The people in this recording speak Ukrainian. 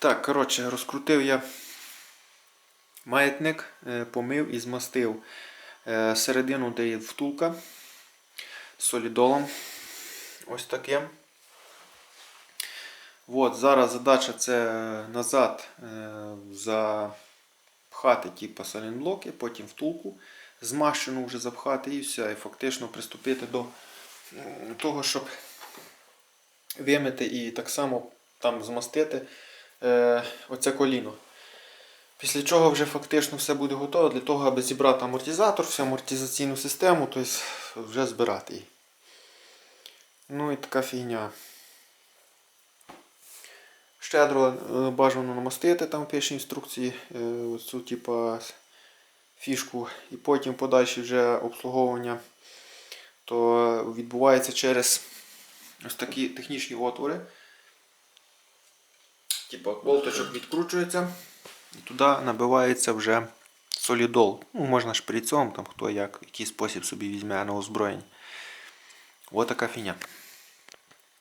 Так, коротше, розкрутив я маятник, е, помив і змастив е, середину, де є втулка з солідолом. Ось таким. От, зараз задача це назад е, запхати типу, салінблоки, потім втулку, змащену вже запхати і все. І фактично приступити до того, щоб вимити і так само там змастити е, оце коліно. Після чого вже фактично все буде готово для того, аби зібрати амортизатор, всю амортизаційну систему, тобто вже збирати її. Ну і така фігня. Щедро е, бажано намастити, там пише інструкції е, оцю типа фішку, і потім подальше вже обслуговування то відбувається через ось такі технічні отвори. Типа болточок відкручується і туди набивається вже солідол. Ну, можна шприцом, там хто як, який спосіб собі візьме на озброєння. Ось така фігня.